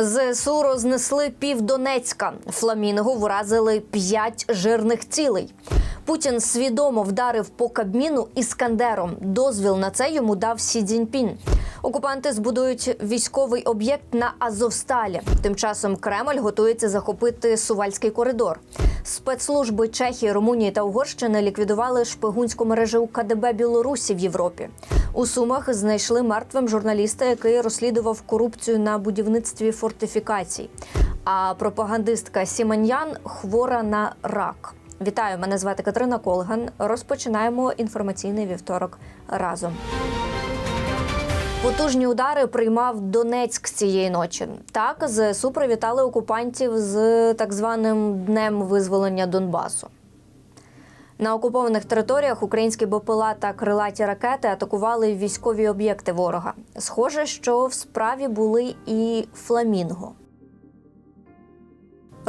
ЗСУ рознесли пів Донецька. Фламінгу вразили п'ять жирних цілей. Путін свідомо вдарив по Кабміну іскандером. Дозвіл на це йому дав Сі Цзіньпін. Окупанти збудують військовий об'єкт на Азовсталі. Тим часом Кремль готується захопити Сувальський коридор. Спецслужби Чехії, Румунії та Угорщини ліквідували шпигунську мережу КДБ Білорусі в Європі. У Сумах знайшли мертвим журналіста, який розслідував корупцію на будівництві фортифікацій. А пропагандистка Сіманьян хвора на рак. Вітаю, мене звати Катерина Колган. Розпочинаємо інформаційний вівторок разом. Потужні удари приймав Донецьк цієї ночі. Так, ЗСУ привітали окупантів з так званим днем визволення Донбасу. На окупованих територіях українські БПЛА та крилаті ракети атакували військові об'єкти ворога. Схоже, що в справі були і фламінго.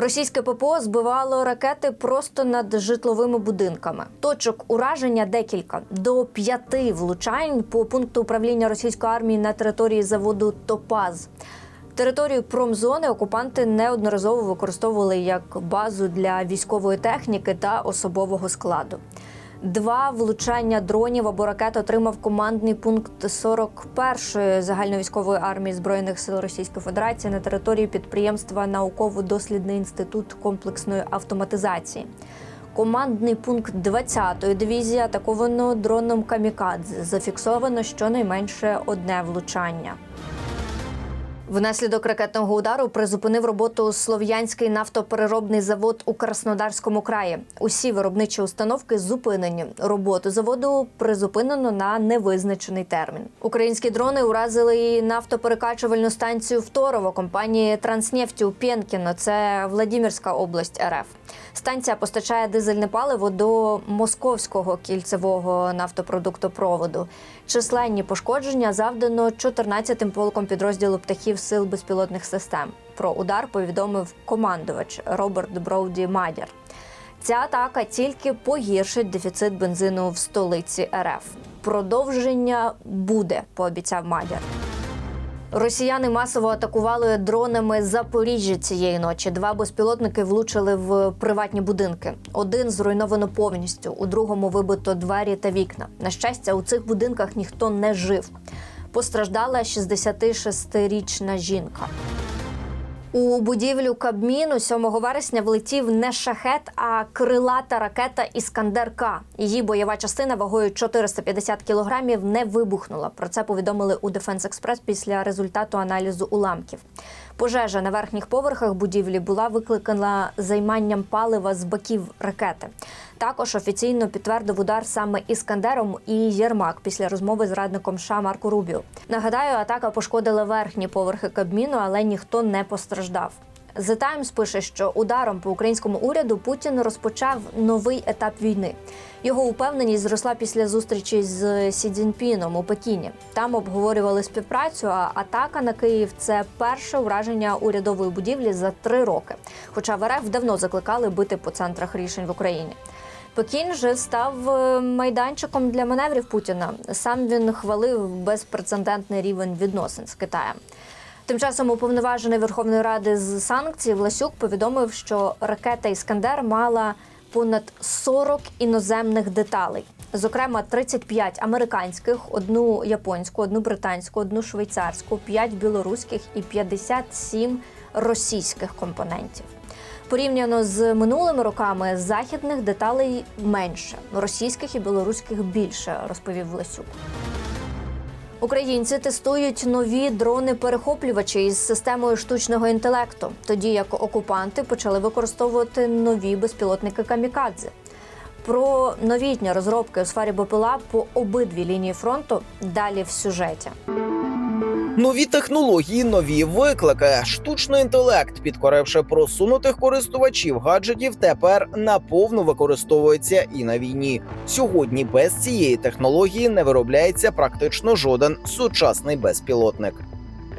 Російське ППО збивало ракети просто над житловими будинками. Точок ураження декілька до п'яти влучань по пункту управління російської армії на території заводу Топаз. Територію промзони окупанти неодноразово використовували як базу для військової техніки та особового складу. Два влучання дронів або ракет отримав командний пункт 41-ї загальновійськової армії збройних сил Російської Федерації на території підприємства Науково-дослідний інститут комплексної автоматизації. Командний пункт 20-ї дивізії атаковано дроном Камікадзе. Зафіксовано щонайменше одне влучання. Внаслідок ракетного удару призупинив роботу Слов'янський нафтопереробний завод у Краснодарському краї. Усі виробничі установки зупинені. Роботу заводу призупинено на невизначений термін. Українські дрони уразили нафтоперекачувальну станцію Второво компанії Транснефті у Пєнкіно. Це Владимирська область РФ. Станція постачає дизельне паливо до московського кільцевого нафтопродуктопроводу. Численні пошкодження завдано 14-тим полком підрозділу птахів сил безпілотних систем. Про удар повідомив командувач Роберт Броуді Мадяр. Ця атака тільки погіршить дефіцит бензину в столиці РФ. Продовження буде, пообіцяв Мадяр. Росіяни масово атакували дронами Запоріжжя цієї ночі. Два безпілотники влучили в приватні будинки. Один зруйновано повністю, у другому вибито двері та вікна. На щастя, у цих будинках ніхто не жив. Постраждала 66-річна жінка. У будівлю Кабміну 7 вересня влетів не шахет, а крилата ракета Іскандер К. Її бойова частина вагою 450 кілограмів не вибухнула. Про це повідомили у Дефенс Експрес після результату аналізу уламків. Пожежа на верхніх поверхах будівлі була викликана займанням палива з боків ракети. Також офіційно підтвердив удар саме Іскандером і Єрмак після розмови з радником США Марко Рубіо. Нагадаю, атака пошкодила верхні поверхи Кабміну, але ніхто не постраждав. The Times пише, що ударом по українському уряду Путін розпочав новий етап війни. Його упевненість зросла після зустрічі з Сі Цзіньпіном у Пекіні. Там обговорювали співпрацю. А атака на Київ це перше ураження урядової будівлі за три роки. Хоча в РФ давно закликали бити по центрах рішень в Україні. Пекін же став е, майданчиком для маневрів Путіна. Сам він хвалив безпрецедентний рівень відносин з Китаєм. Тим часом уповноважений Верховної Ради з санкцій Власюк повідомив, що ракета Іскандер мала понад 40 іноземних деталей. Зокрема, 35 американських, одну японську, одну британську, одну швейцарську, 5 білоруських і 57 російських компонентів. Порівняно з минулими роками західних деталей менше, російських і білоруських більше, розповів Власюк. Українці тестують нові дрони-перехоплювачі із системою штучного інтелекту, тоді як окупанти почали використовувати нові безпілотники камікадзе. Про новітні розробки у сфері БПЛА по обидві лінії фронту далі в сюжеті. Нові технології, нові виклики. Штучний інтелект, підкоривши просунутих користувачів гаджетів, тепер наповну використовується і на війні. Сьогодні без цієї технології не виробляється практично жоден сучасний безпілотник.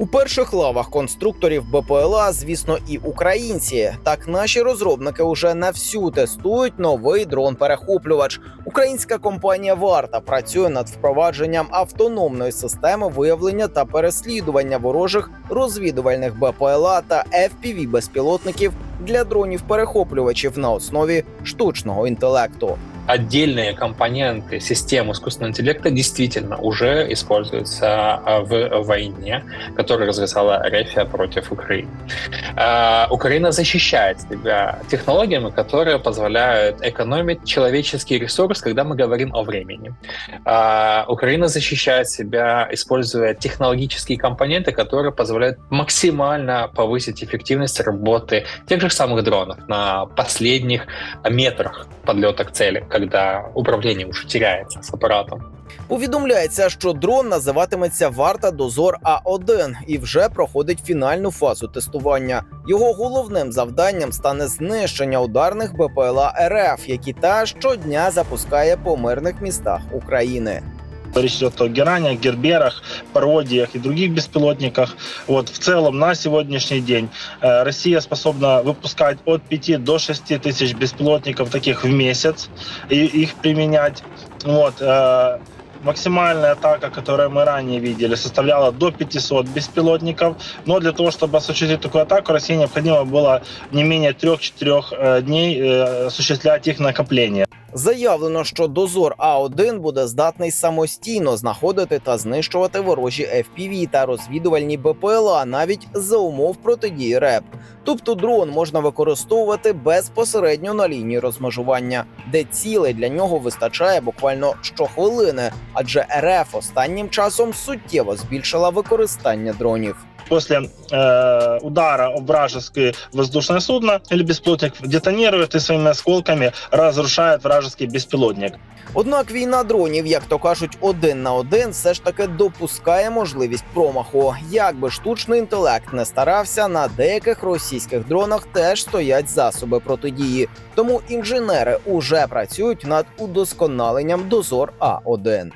У перших лавах конструкторів БПЛА, звісно, і українці. Так наші розробники уже на всю тестують новий дрон-перехоплювач. Українська компанія Варта працює над впровадженням автономної системи виявлення та переслідування ворожих розвідувальних БПЛА та fpv безпілотників для дронів-перехоплювачів на основі штучного інтелекту. Отдельные компоненты систем искусственного интеллекта действительно уже используются а, в войне, которую развязала Рефия против Украины. А, Украина защищает себя технологиями, которые позволяют экономить человеческий ресурс, когда мы говорим о времени. А, Украина защищает себя, используя технологические компоненты, которые позволяют максимально повысить эффективность работы тех же самых дронов на последних метрах подлета к цели, когда управление уже теряется с апаратом. Повідомляється, що дрон називатиметься Варта Дозор А1 і вже проходить фінальну фазу тестування. Його головним завданням стане знищення ударних БПЛА РФ, які та щодня запускає по мирних містах України. Речь идет о геранях, герберах, пародиях и других беспилотниках. Вот, в целом на сегодняшний день э, Россия способна выпускать от 5 до 6 тысяч беспилотников таких в месяц и их применять. Вот, э, максимальная атака, которую мы ранее видели, составляла до 500 беспилотников. Но для того, чтобы осуществить такую атаку, России необходимо было не менее 3-4 дней э, осуществлять их накопление. Заявлено, що дозор А1 буде здатний самостійно знаходити та знищувати ворожі FPV та розвідувальні БПЛА навіть за умов протидії РЕП. Тобто дрон можна використовувати безпосередньо на лінії розмежування, де цілей для нього вистачає буквально щохвилини, адже РФ останнім часом суттєво збільшила використання дронів. После э, удара об вражеское воздушное судно или беспилотник детонирует и своими осколками разрушает вражеский беспилотник. Однак війна дронів, як то кажуть, один на один, все ж таки допускає можливість промаху. Як би штучний інтелект не старався, на деяких російських дронах теж стоять засоби протидії. Тому інженери уже працюють над удосконаленням дозор А1.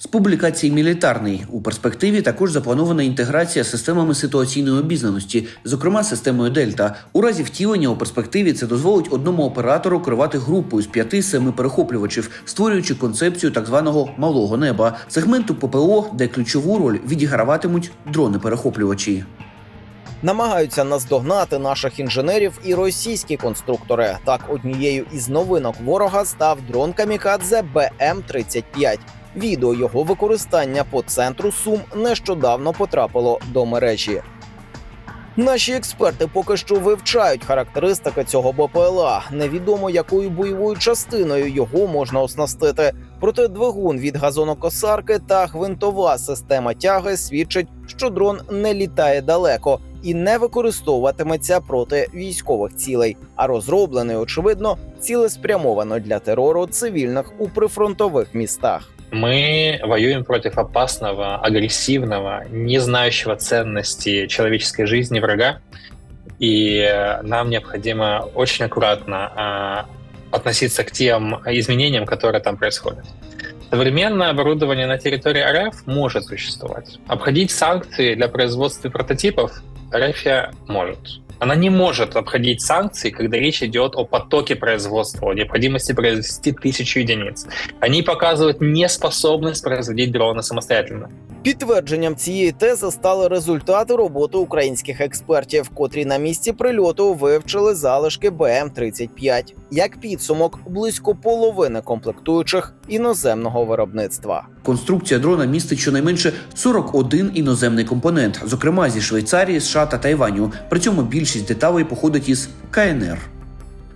З публікації мілітарний у перспективі також запланована інтеграція з системами ситуаційної обізнаності, зокрема системою Дельта. У разі втілення у перспективі це дозволить одному оператору керувати групою з п'яти-семи перехоплювачів, створюючи концепцію так званого малого неба, сегменту ППО, де ключову роль відіграватимуть дрони-перехоплювачі. Намагаються наздогнати наших інженерів і російські конструктори. Так, однією із новинок ворога став дрон Камікадзе БМ-35. Відео його використання по центру Сум нещодавно потрапило до мережі. Наші експерти поки що вивчають характеристики цього БПЛА. Невідомо якою бойовою частиною його можна оснастити. Проте двигун від газонокосарки та гвинтова система тяги свідчить, що дрон не літає далеко і не використовуватиметься проти військових цілей, а розроблений, очевидно, цілеспрямовано для терору цивільних у прифронтових містах. Мы воюем против опасного, агрессивного, не знающего ценности человеческой жизни врага. И э, нам необходимо очень аккуратно а, относиться к тем изменениям, которые там происходят. Современное оборудование на территории РФ может существовать. Обходить санкции для производства прототипов РФ может. Она не может обходить санкции, когда речь идет о потоке производства, о необходимости произвести тысячу единиц. Они показывают неспособность производить дроны самостоятельно. Підтвердженням цієї тези стали результати роботи українських експертів, котрі на місці прильоту вивчили залишки БМ-35. Як підсумок, близько половини комплектуючих іноземного виробництва. Конструкція дрона містить щонайменше 41 іноземний компонент, зокрема зі Швейцарії, США та Тайваню. При цьому більшість деталей походить із КНР.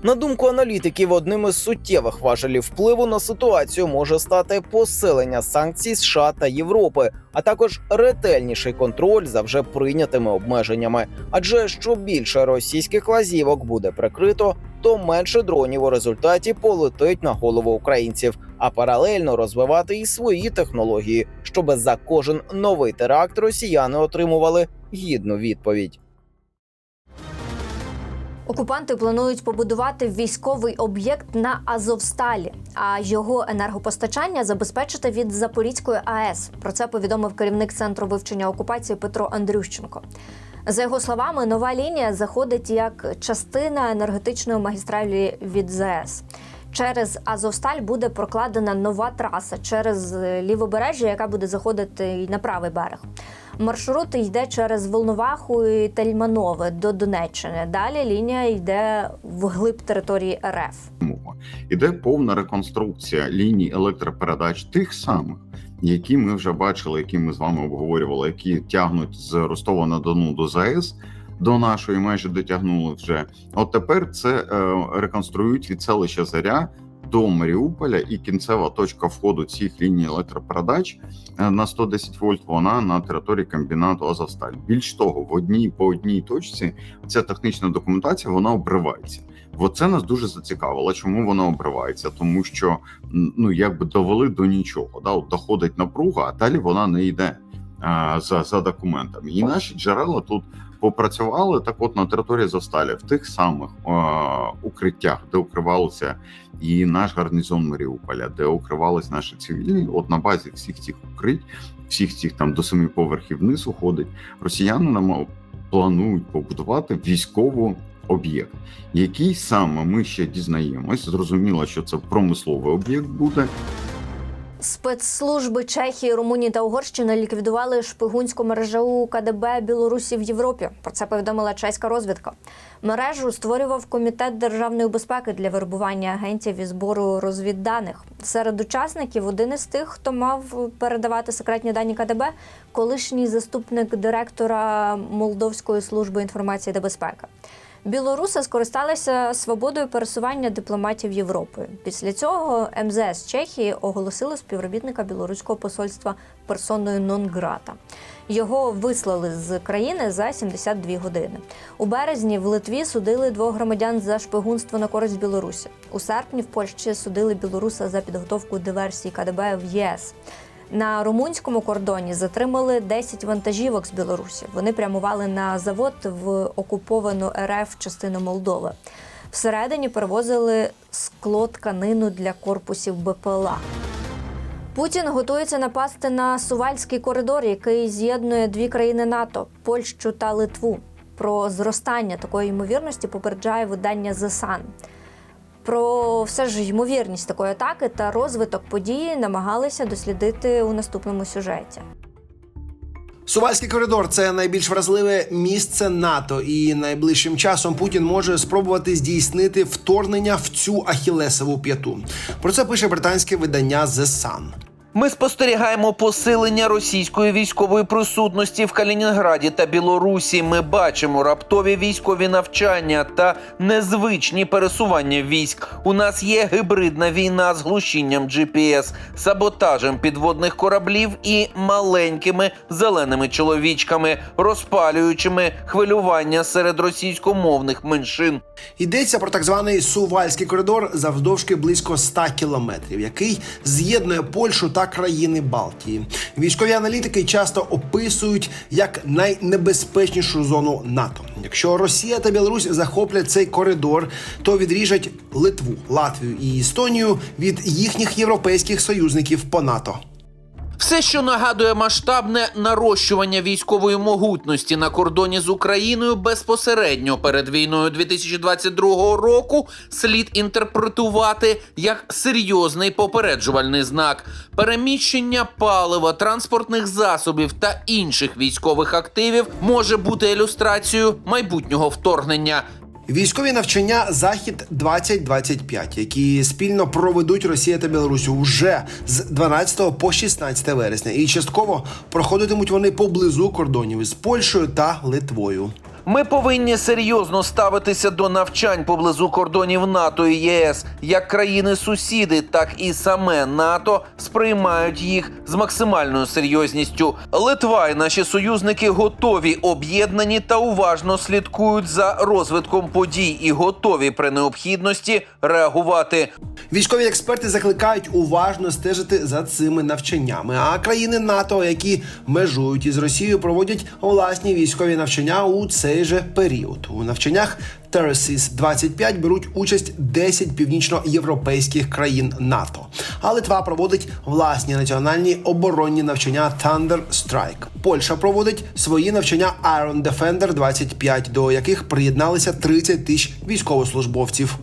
На думку аналітиків, одним із суттєвих важелів впливу на ситуацію може стати посилення санкцій США та Європи, а також ретельніший контроль за вже прийнятими обмеженнями. Адже що більше російських лазівок буде прикрито, то менше дронів у результаті полетить на голову українців, а паралельно розвивати і свої технології, щоб за кожен новий теракт росіяни отримували гідну відповідь. Окупанти планують побудувати військовий об'єкт на Азовсталі, а його енергопостачання забезпечити від Запорізької АЕС. Про це повідомив керівник центру вивчення окупації Петро Андрющенко. За його словами, нова лінія заходить як частина енергетичної магістралі від ЗАЕС. Через Азовсталь буде прокладена нова траса через е, лівобережжя, яка буде заходити на правий берег. Маршрут йде через Волноваху і Тельманове до Донеччини. Далі лінія йде вглиб території РФ. Іде повна реконструкція ліній електропередач тих самих, які ми вже бачили, які ми з вами обговорювали, які тягнуть з Ростова на Дону до ЗАЕС. До нашої майже дотягнули вже. От тепер це е, реконструюють від селища Заря до Маріуполя, і кінцева точка входу цих ліній електропередач е, на 110 вольт. Вона на території комбінату Азовсталь. Більш того, в одній по одній точці ця технічна документація вона обривається. От це нас дуже зацікавило. Чому вона обривається? Тому що ну якби довели до нічого. Да? От доходить напруга, а далі вона не йде а, за, за документами. І наші джерела тут попрацювали так, от на території Засталі, в тих самих а, укриттях, де укривалося і наш гарнізон Маріуполя, де укривались наші цивільні. От на базі всіх цих укрить, всіх цих там до семи поверхів вниз уходить. Росіяни нам планують побудувати військову об'єкт, який саме ми ще дізнаємось. Зрозуміло, що це промисловий об'єкт буде. Спецслужби Чехії, Румунії та Угорщини ліквідували шпигунську мережу КДБ Білорусі в Європі. Про це повідомила чеська розвідка. Мережу створював комітет державної безпеки для вербування агентів і збору розвідданих. Серед учасників один із тих, хто мав передавати секретні дані КДБ, колишній заступник директора Молдовської служби інформації та безпеки. Білоруси скористалися свободою пересування дипломатів Європи. Після цього МЗС Чехії оголосили співробітника білоруського посольства персоною нон-грата. Його вислали з країни за 72 години. У березні в Литві судили двох громадян за шпигунство на користь Білорусі. У серпні в Польщі судили білоруса за підготовку диверсії КДБ в ЄС. На румунському кордоні затримали 10 вантажівок з Білорусі. Вони прямували на завод в окуповану РФ частину Молдови. Всередині перевозили скло тканину для корпусів БПЛА. Путін готується напасти на Сувальський коридор, який з'єднує дві країни НАТО Польщу та Литву. Про зростання такої ймовірності попереджає видання The Sun. Про все ж ймовірність такої атаки та розвиток події намагалися дослідити у наступному сюжеті. Сувальський коридор це найбільш вразливе місце НАТО, і найближчим часом Путін може спробувати здійснити вторгнення в цю ахілесову п'яту. Про це пише британське видання The Sun. Ми спостерігаємо посилення російської військової присутності в Калінінграді та Білорусі. Ми бачимо раптові військові навчання та незвичні пересування військ. У нас є гибридна війна з глушінням GPS, саботажем підводних кораблів і маленькими зеленими чоловічками, розпалюючими хвилювання серед російськомовних меншин. Йдеться про так званий Сувальський коридор завдовжки близько 100 кілометрів, який з'єднує Польщу та країни Балтії. Військові аналітики часто описують як найнебезпечнішу зону НАТО. Якщо Росія та Білорусь захоплять цей коридор, то відріжуть Литву, Латвію і Естонію від їхніх європейських союзників по НАТО. Все, що нагадує масштабне нарощування військової могутності на кордоні з Україною безпосередньо перед війною 2022 року, слід інтерпретувати як серйозний попереджувальний знак. Переміщення палива, транспортних засобів та інших військових активів може бути ілюстрацією майбутнього вторгнення. Військові навчання Захід 2025, які спільно проведуть Росія та Білорусь уже з 12 по 16 вересня, і частково проходитимуть вони поблизу кордонів із Польщею та Литвою. Ми повинні серйозно ставитися до навчань поблизу кордонів НАТО і ЄС. Як країни-сусіди, так і саме НАТО сприймають їх з максимальною серйозністю. Литва і наші союзники готові об'єднані та уважно слідкують за розвитком подій і готові при необхідності реагувати. Військові експерти закликають уважно стежити за цими навчаннями. А країни НАТО, які межують із Росією, проводять власні військові навчання у цей цей же період. У навчаннях Terraces 25 беруть участь 10 північноєвропейських країн НАТО. А Литва проводить власні національні оборонні навчання Thunder Strike. Польща проводить свої навчання Iron Defender 25, до яких приєдналися 30 тисяч військовослужбовців.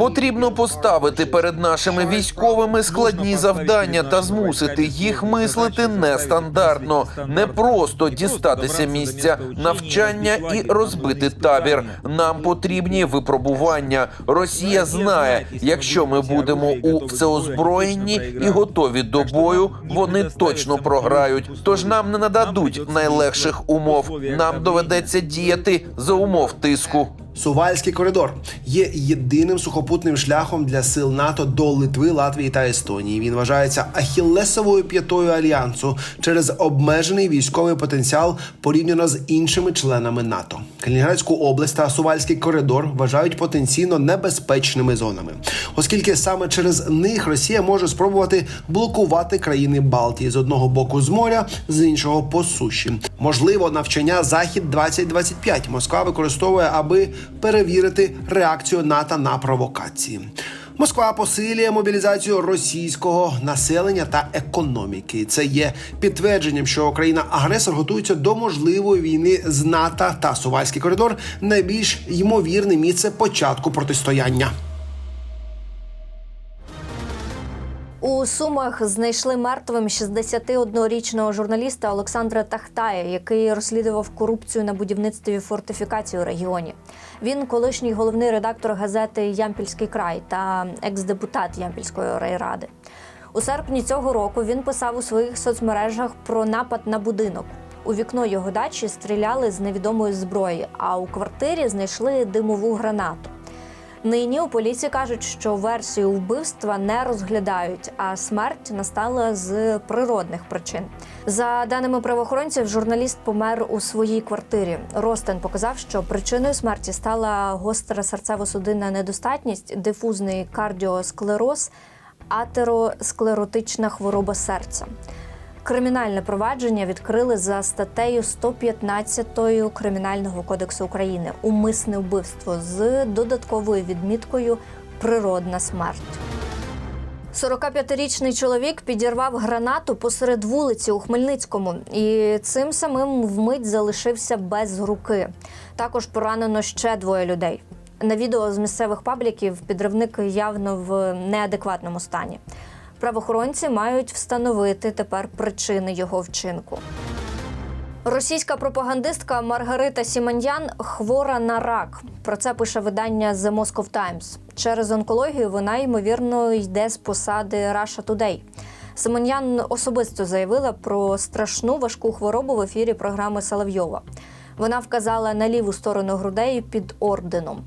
Потрібно поставити перед нашими військовими складні завдання та змусити їх мислити нестандартно, не просто дістатися місця навчання і розбити табір. Нам потрібні випробування. Росія знає, якщо ми будемо у всеозброєнні і готові до бою, вони точно програють. Тож нам не нададуть найлегших умов. Нам доведеться діяти за умов тиску. Сувальський коридор є єдиним сухопутним шляхом для сил НАТО до Литви, Латвії та Естонії. Він вважається ахіллесовою п'ятою альянсу через обмежений військовий потенціал порівняно з іншими членами НАТО. Калінінградську область та Сувальський коридор вважають потенційно небезпечними зонами, оскільки саме через них Росія може спробувати блокувати країни Балтії з одного боку з моря, з іншого по суші. Можливо, навчання Захід 2025 Москва використовує, аби перевірити реакцію НАТО на провокації. Москва посилює мобілізацію російського населення та економіки. Це є підтвердженням, що країна-агресор готується до можливої війни з НАТО та Сувальський коридор найбільш ймовірне місце початку протистояння. Сумах знайшли мертвим 61-річного журналіста Олександра Тахтая, який розслідував корупцію на будівництві фортифікацій у регіоні. Він колишній головний редактор газети Ямпільський край та екс-депутат Ямпільської райради. У серпні цього року він писав у своїх соцмережах про напад на будинок. У вікно його дачі стріляли з невідомої зброї, а у квартирі знайшли димову гранату. Нині у поліції кажуть, що версію вбивства не розглядають, а смерть настала з природних причин. За даними правоохоронців, журналіст помер у своїй квартирі. Ростен показав, що причиною смерті стала гостра серцево-судинна недостатність, дифузний кардіосклероз, атеросклеротична хвороба серця. Кримінальне провадження відкрили за статтею 115 Кримінального кодексу України умисне вбивство з додатковою відміткою Природна смерть. 45-річний чоловік підірвав гранату посеред вулиці у Хмельницькому і цим самим вмить залишився без руки. Також поранено ще двоє людей. На відео з місцевих пабліків підривник явно в неадекватному стані. Правоохоронці мають встановити тепер причини його вчинку. Російська пропагандистка Маргарита Сіманьян хвора на рак. Про це пише видання The Moscow Times. Через онкологію вона ймовірно йде з посади Russia Today. Симоньян особисто заявила про страшну важку хворобу в ефірі програми Соловйова. Вона вказала на ліву сторону грудей під орденом.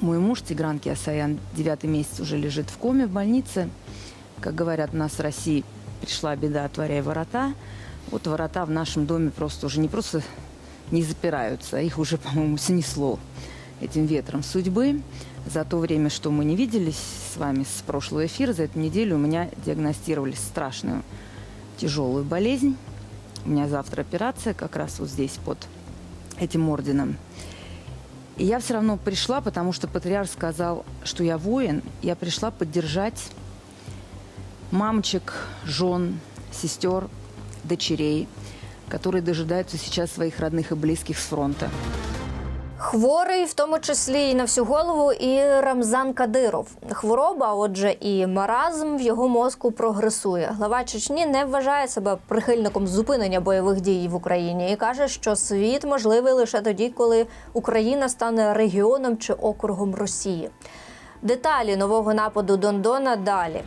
Мой муж Тигран Киасаян девятый месяц уже лежит в коме в больнице. Как говорят у нас в России, пришла беда, отворяй ворота. Вот ворота в нашем доме просто уже не просто не запираются, а их уже, по-моему, снесло этим ветром судьбы. За то время, что мы не виделись с вами с прошлого эфира, за эту неделю у меня диагностировали страшную тяжелую болезнь. У меня завтра операция как раз вот здесь под этим орденом. И я все равно пришла, потому что патриарх сказал, что я воин. Я пришла поддержать мамочек, жен, сестер, дочерей, которые дожидаются сейчас своих родных и близких с фронта. Хворий, в тому числі і на всю голову, і Рамзан Кадиров. Хвороба, отже, і маразм в його мозку прогресує. Глава Чечні не вважає себе прихильником зупинення бойових дій в Україні і каже, що світ можливий лише тоді, коли Україна стане регіоном чи округом Росії. Деталі нового нападу Дондона далі.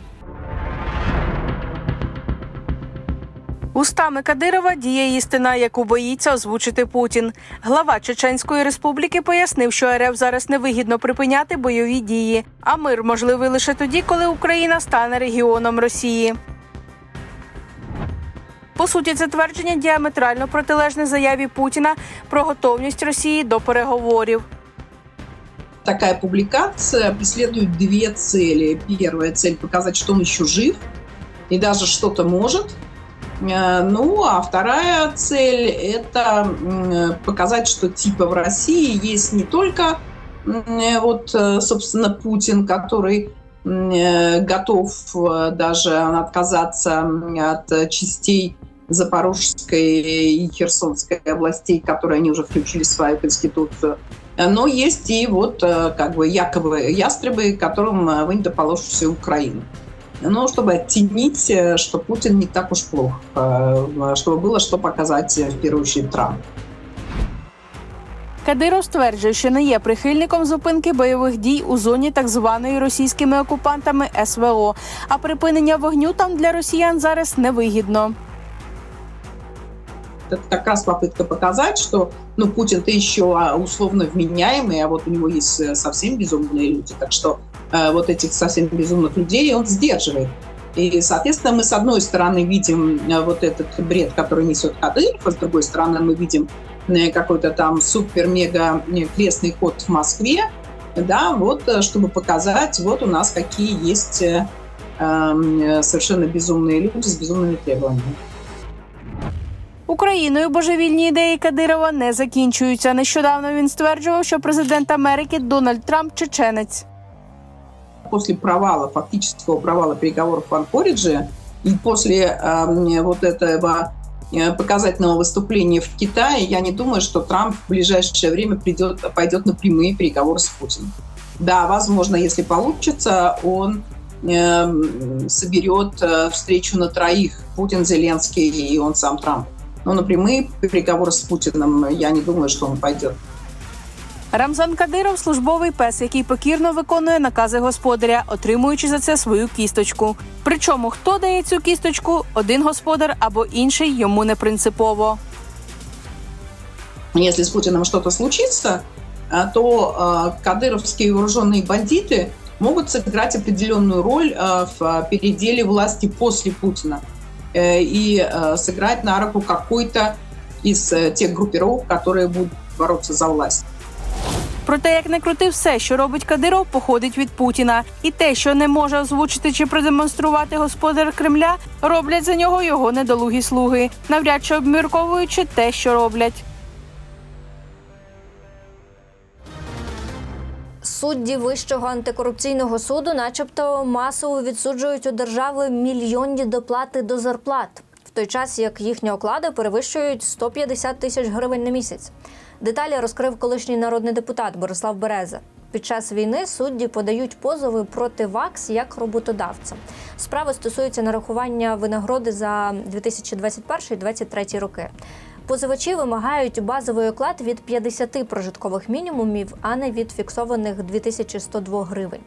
Устами Кадирова діє істина, яку боїться озвучити Путін. Глава Чеченської республіки пояснив, що РФ зараз невигідно припиняти бойові дії, а мир можливий лише тоді, коли Україна стане регіоном Росії. По суті, це твердження діаметрально протилежне заяві Путіна про готовність Росії до переговорів. Такая публикация преследует две цели. Первая цель – показать, что он еще жив и даже что-то может. Э, Ну, а вторая цель – это показать, что типа в России есть не только э, вот, э, собственно, Путин, который готов даже отказаться от частей Запорожской и Херсонской областей, которые они уже включили в свою конституцию. Но есть и вот как бы якобы ястребы, которым вы не доположите всю Украину. Ну, чтобы оттенить, э, что Путин не так уж плох, э, чтобы было что показать э, в первую очередь Трампу. Кадиров стверджує, що не є прихильником зупинки бойових дій у зоні так званої російськими окупантами СВО. А припинення вогню там для росіян зараз невигідно. Это как раз попытка показать, что ну, Путин-то еще а, условно вменяемый, а вот у него есть э, совсем безумные люди. Так что э, вот этих совсем безумных людей он сдерживает. И, соответственно, мы с одной стороны видим э, вот этот бред, который несет Кадыров, а с другой стороны мы видим э, какой-то там супер-мега э, крестный ход в Москве, да, вот, э, чтобы показать, вот у нас какие есть э, э, совершенно безумные люди с безумными требованиями. Україною божевільні ідеї Кадирова не закінчуються. Нещодавно він стверджував, що президент Америки Дональд Трамп чеченець. После провала, фактического провала переговоров в Анкоридже и после э, вот этого э, показательного выступления в Китае, я не думаю, что Трамп в ближайшее время придет, пойдет на прямые переговоры с Путиным. Да, возможно, если получится, он э, соберет э, встречу на троих. Путин, Зеленский и он сам Трамп. Но на прямые переговоры с Путиным я не думаю, что он пойдет. Рамзан Кадиров службовий пес, який покірно виконує накази господаря, отримуючи за це свою кісточку. Причому хто дає цю кісточку, один господар або інший йому не принципово. если с Путиным что-то случится, а, то а, кадыровские вооруженные бандиты могут сыграть определенную роль а, в а, переделе власти после Путина Э, и а, сыграть на руку какой-то из э, тех группировок, которые будут бороться за власть. Проте, як не крути, все, що робить Кадиров, походить від Путіна, і те, що не може озвучити чи продемонструвати господар Кремля, роблять за нього його недолугі слуги, навряд чи обмірковуючи те, що роблять. Судді Вищого антикорупційного суду, начебто, масово відсуджують у держави мільйонні доплати до зарплат, в той час як їхні оклади перевищують 150 тисяч гривень на місяць. Деталі розкрив колишній народний депутат Борислав Береза. Під час війни судді подають позови проти ВАКС як роботодавця. Справи стосуються нарахування винагороди за 2021-2023 роки. Позивачі вимагають базовий оклад від 50 прожиткових мінімумів, а не від фіксованих 2102 гривень.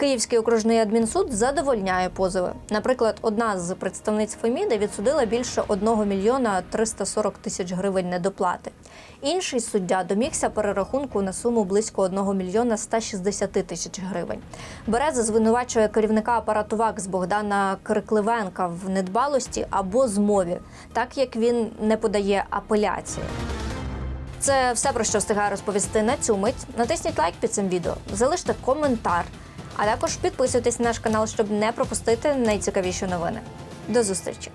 Київський окружний адмінсуд задовольняє позови. Наприклад, одна з представниць Феміди відсудила більше 1 мільйона 340 тисяч гривень недоплати. Інший суддя домігся перерахунку на суму близько 1 мільйона 160 тисяч гривень. Береза звинувачує керівника апарату ВАКС Богдана Крикливенка в недбалості або змові, так як він не подає апеляції. Це все про що встигаю розповісти на цю мить. Натисніть лайк під цим відео, залиште коментар, а також підписуйтесь на наш канал, щоб не пропустити найцікавіші новини. До зустрічі!